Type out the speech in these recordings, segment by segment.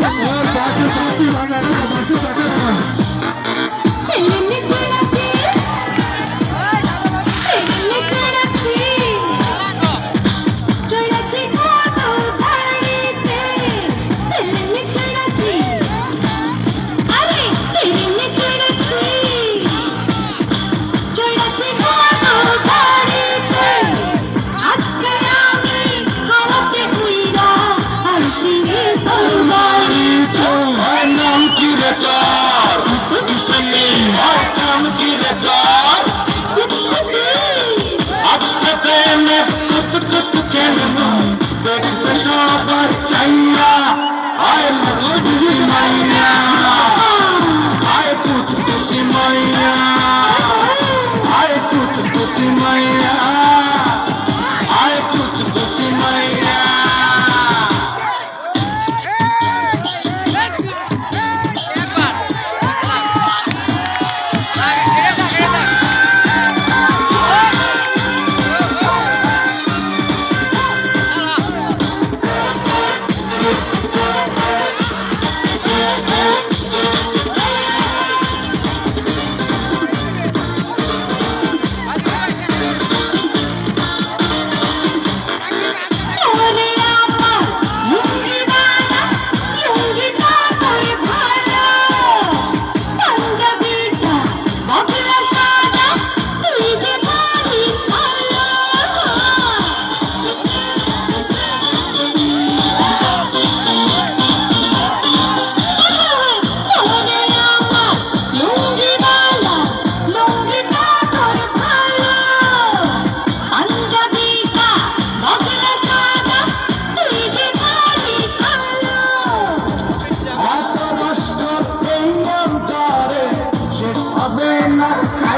Ah!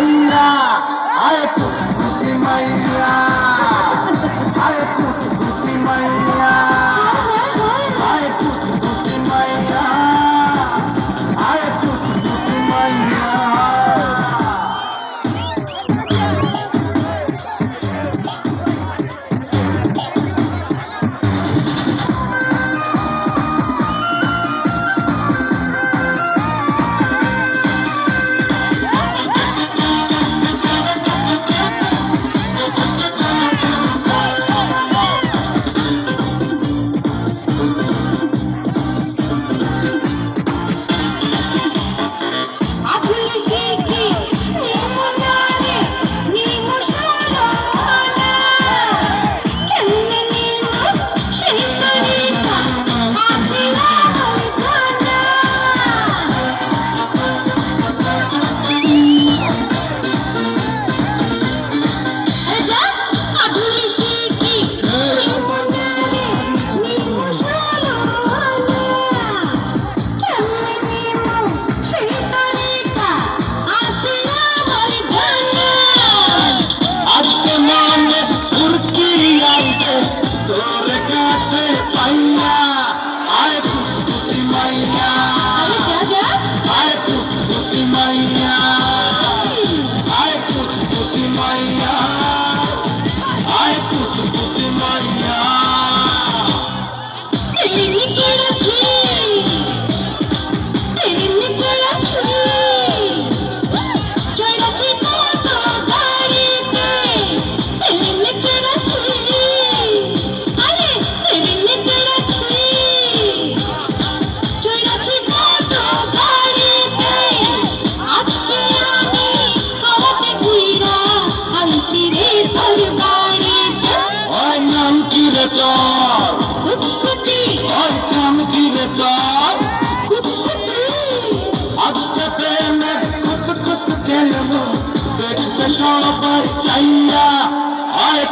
মাইয়া আয় কিরে চর ওই কাম কিরে চর আজকে প্রেমে কুত কুত খেলব চাইয়া আয়